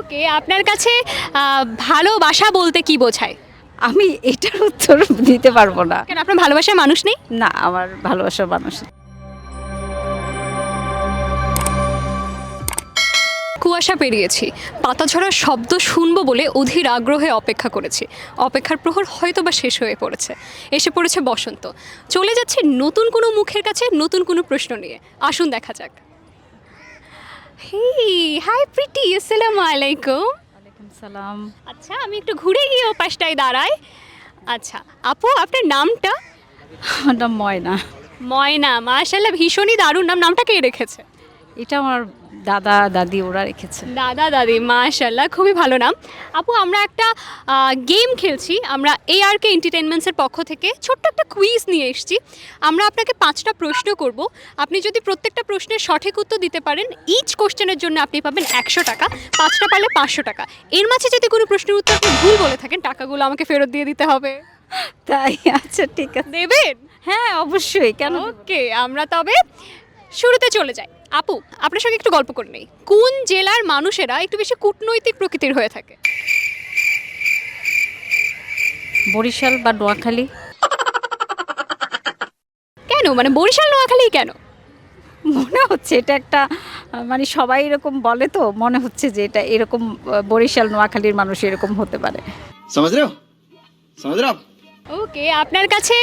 ওকে আপনার কাছে ভালোবাসা বলতে কি বোঝায়? আমি এটার উত্তর দিতে পারব না। কেন আপনার ভালোবাসার মানুষ নেই? না আমার ভালোবাসার মানুষ। কুয়াশা পেরিয়েছি। পাতা ঝরার শব্দ শুনব বলে অধীর আগ্রহে অপেক্ষা করেছি। অপেক্ষার প্রহর হয়তো বা শেষ হয়ে পড়েছে। এসে পড়েছে বসন্ত। চলে যাচ্ছে নতুন কোনো মুখের কাছে নতুন কোনো প্রশ্ন নিয়ে। আসুন দেখা যাক। হি হাই প্রিটি আসসালামু আলাইকুম ওয়ালাইকুম সালাম। আচ্ছা আমি একটু ঘুরে গিয়ে ও পাশটায় দাঁড়াই। আচ্ছা আপু আপনার নামটা? নাম ময়না। ময়না মাশাল্লাহ ভীষণই দারুণ নাম। নামটা কে রেখেছে? এটা আমার দাদা দাদি ওরা রেখেছে। দাদা দাদি মাশাল্লাহ খুবই ভালো নাম। আপু আমরা একটা গেম খেলছি। আমরা এআর কে এন্টারটেনমেন্টসের পক্ষ থেকে ছোট্ট একটা কুইজ নিয়ে এসেছি। আমরা আপনাকে পাঁচটা প্রশ্ন করব। আপনি যদি প্রত্যেকটা প্রশ্নের সঠিক উত্তর দিতে পারেন ইচ কোশ্চেনের জন্য আপনি পাবেন একশো টাকা পাঁচটা পারলে পাঁচশো টাকা। এর মাঝে যদি কোনো প্রশ্নের উত্তর আপনি ভুল বলে থাকেন টাকাগুলো আমাকে ফেরত দিয়ে দিতে হবে। তাই? আচ্ছা ঠিক আছে। দেবেন? হ্যাঁ অবশ্যই। কেন? ওকে আমরা তবে শুরুতে চলে যাই। আপু আপনার সঙ্গে একটু গল্প করে। নেই কোন জেলার মানুষেরা একটু বেশি কূটনৈতিক প্রকৃতির হয়ে থাকে? বরিশাল বা নোয়াখালী। কেন? মানে বরিশাল নোয়াখালী কেন? মনে হচ্ছে এটা একটা মানে সবাই এরকম বলে তো মনে হচ্ছে যে এটা এরকম বরিশাল নোয়াখালীর মানুষ এরকম হতে পারে। ওকে আপনার কাছে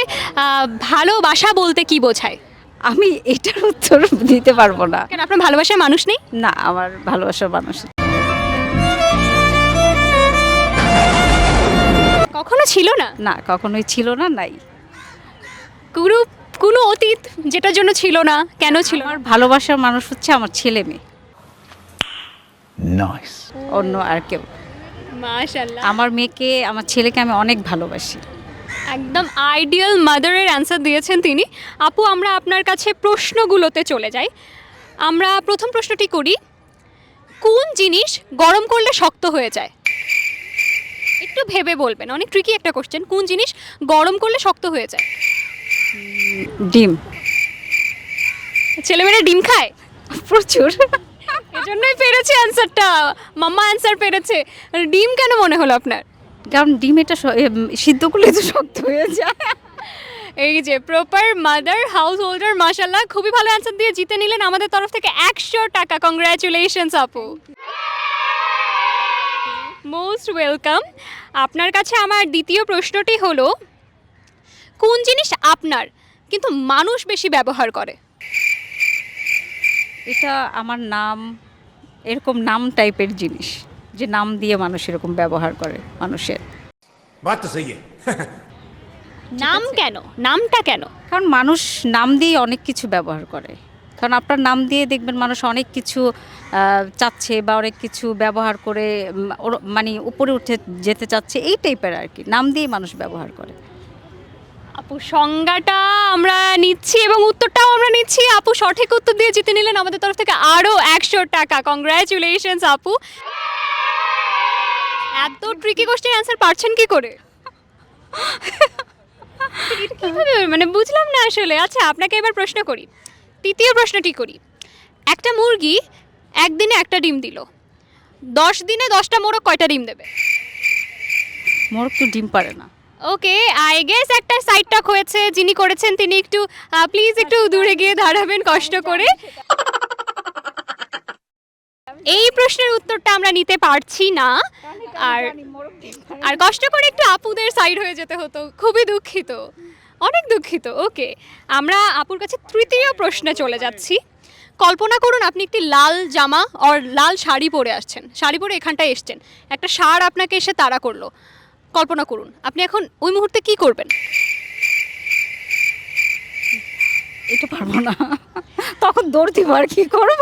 ভালোবাসা বলতে কি বোঝায়? আমি এটার উত্তর দিতে পারব না। কেন আপনার ভালোবাসার মানুষ নেই? না আমার ভালোবাসার মানুষ কখনো ছিল না? না কখনোই ছিল না নাই। কোনো কোনো অতীত যেটার জন্য ছিল না কেন ছিল আমার ভালোবাসার মানুষ হচ্ছে আমার ছেলে মেয়ে। নাইস অন্য আর কেউ। মাশাআল্লাহ। আমার মেয়েকে আমার ছেলেকে আমি অনেক ভালোবাসি। একদম আইডিয়াল মাদারের অ্যান্সার দিয়েছেন তিনি। আপু আমরা আপনার কাছে প্রশ্নগুলোতে চলে যাই। আমরা প্রথম প্রশ্নটি করি কোন জিনিস গরম করলে শক্ত হয়ে যায়? একটু ভেবে বলবেন অনেক ট্রিকি একটা কোশ্চেন কোন জিনিস গরম করলে শক্ত হয়ে যায়? ডিম। ছেলেমেয়েরা ডিম খায়? প্রচুর। এজন্যই পেরেছে অ্যান্সারটা মাম্মা অ্যান্সার পেরেছে। ডিম কেন মনে হলো আপনার? কারণ ডিম এটা সিদ্ধ করলে তো শক্ত হয়ে যায়। এই যে প্রপার মাদার হাউস হোল্ডার মাসাল্লাহ খুবই ভালো অ্যান্সার দিয়ে জিতে নিলেন আমাদের তরফ থেকে একশো টাকা। কংগ্রাচুলেশনস আপু। মোস্ট ওয়েলকাম আপনার কাছে আমার দ্বিতীয় প্রশ্নটি হলো কোন জিনিস আপনার কিন্তু মানুষ বেশি ব্যবহার করে? এটা আমার নাম এরকম নাম টাইপের জিনিস। যে নাম দিয়ে মানুষ এরকম ব্যবহার করে মানুষের। নাম কেন? নামটা কেন? কারণ মানুষ নাম দিয়ে অনেক কিছু ব্যবহার করে। কারণ আপনার নাম দিয়ে দেখবেন মানুষ অনেক কিছু চাচ্ছে বা অনেক কিছু ব্যবহার করে মানে উপরে উঠে যেতে চাচ্ছে এই টাইপের আর কি। নাম দিয়ে মানুষ ব্যবহার করে। আপু সংজ্ঞাটা আমরা নিচ্ছি এবং উত্তরটাও আমরা নিচ্ছি। আপু সঠিক উত্তর দিয়ে জিতে নিলেন আমাদের তরফ থেকে আরও একশো টাকা। কংগ্রাচুলেশনস আপু। এত ট্রিকি কোশ্চেন অ্যান্সার পারছেন কি করে? কীভাবে মানে বুঝলাম না আসলে। আচ্ছা আপনাকে এবার প্রশ্ন করি। তৃতীয় প্রশ্নটি করি। একটা মুরগি একদিনে একটা ডিম দিল। দশ দিনে দশটা মোরগ কয়টা ডিম দেবে? মোরগ তো ডিম পারে না। ওকে আই গেস একটা সাইড টক হয়েছে। যিনি করেছেন তিনি একটু প্লিজ একটু দূরে গিয়ে দাঁড়াবেন কষ্ট করে। এই প্রশ্নের উত্তরটা আমরা নিতে পারছি না। আর আর কষ্ট করে একটু আপুদের সাইড হয়ে যেতে হতো। খুবই দুঃখিত। অনেক দুঃখিত। ওকে আমরা আপুর কাছে তৃতীয় প্রশ্নে চলে যাচ্ছি। কল্পনা করুন আপনি একটি লাল জামা আর লাল শাড়ি পরে আসছেন। শাড়ি পরে এখানটায় এসছেন। একটা সার আপনাকে এসে তাড়া করল। কল্পনা করুন আপনি এখন ওই মুহূর্তে কি করবেন? এটা পারব না। তখন দৌড় দিব আর কি করব?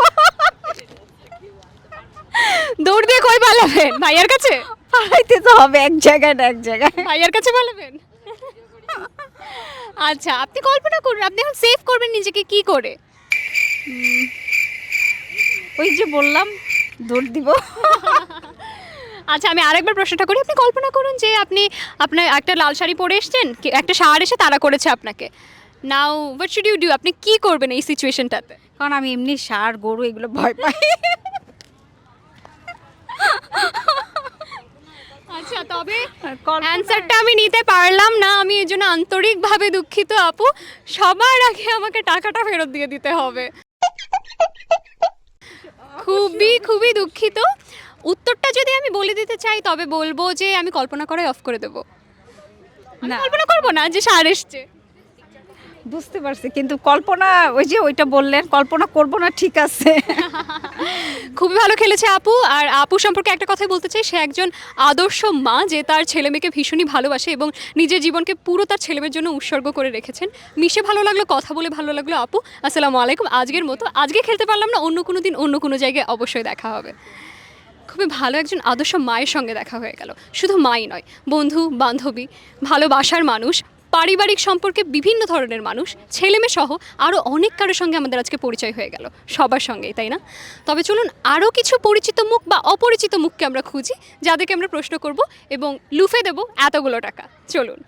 দৌড় দিয়ে কই পালাবেন? ভাইয়ার কাছে? পালাইতে তো হবে এক জায়গায় না এক জায়গায়। ভাইয়ার কাছে পালাবেন? আচ্ছা আপনি কল্পনা করুন আপনি এখন সেভ করবেন নিজেকে কি করে? ওই যে বললাম দৌড় দিব। আচ্ছা আমি আরেকবার প্রশ্নটা করি আপনি কল্পনা করুন যে আপনি আপনার একটা লাল শাড়ি পরে এসছেন একটা ষাঁড় এসে তাড়া করেছে আপনাকে। Now what should you do আপনি কি করবেন এই সিচুয়েশনটাতে কারণ আমি এমনি সার গরু এগুলো ভয় পাই। আচ্ছা তবে অ্যান্সারটা আমি নিতে পারলাম না। আমি এই জন্য আন্তরিকভাবে দুঃখিত আপু। সবার আগে আমাকে টাকাটা ফেরত দিয়ে দিতে হবে। খুবই খুবই দুঃখিত। উত্তরটা যদি আমি বলে দিতে চাই তবে বলব যে আমি কল্পনা করাই অফ করে দেবো। কল্পনা করব না যে সার এসছে। বুঝতে পারছি, কিন্তু কল্পনা, ওই যে ওইটা বললেন, কল্পনা করব না, ঠিক আছে। খুবই ভালো খেলেছে আপু, আর আপু সম্পর্কে একটা কথাই বলতে চাই, সে একজন আদর্শ মা যে তার ছেলে মেয়েকে ভীষণই ভালোবাসে এবং নিজের জীবনকে পুরো তার ছেলে মেয়ের জন্য উৎসর্গ করে রেখেছেন। মিশে ভালো লাগল, কথা বলে ভালো লাগল, আপু, আসসালামু আলাইকুম, আজকের মতো। আজকে খেলতে পারলাম না, অন্য কোনো দিন, অন্য কোনো জায়গায় অবশ্যই দেখা হবে। খুবই ভালো একজন আদর্শ মায়ের সঙ্গে দেখা হয়ে গেল, শুধু মাই নয়, বন্ধু, বান্ধবী, ভালোবাসার মানুষ পারিবারিক সম্পর্কে বিভিন্ন ধরনের মানুষ, ছেলেমেয়ে সহ আরও অনেক কারোর সঙ্গে আমাদের আজকে পরিচয় হয়ে গেল, সবার সঙ্গেই, তাই না? তবে চলুন আরও কিছু পরিচিত মুখ বা অপরিচিত মুখকে আমরা খুঁজি, যাদেরকে আমরা প্রশ্ন করব এবং লুফে দেব এতগুলো টাকা। চলুন।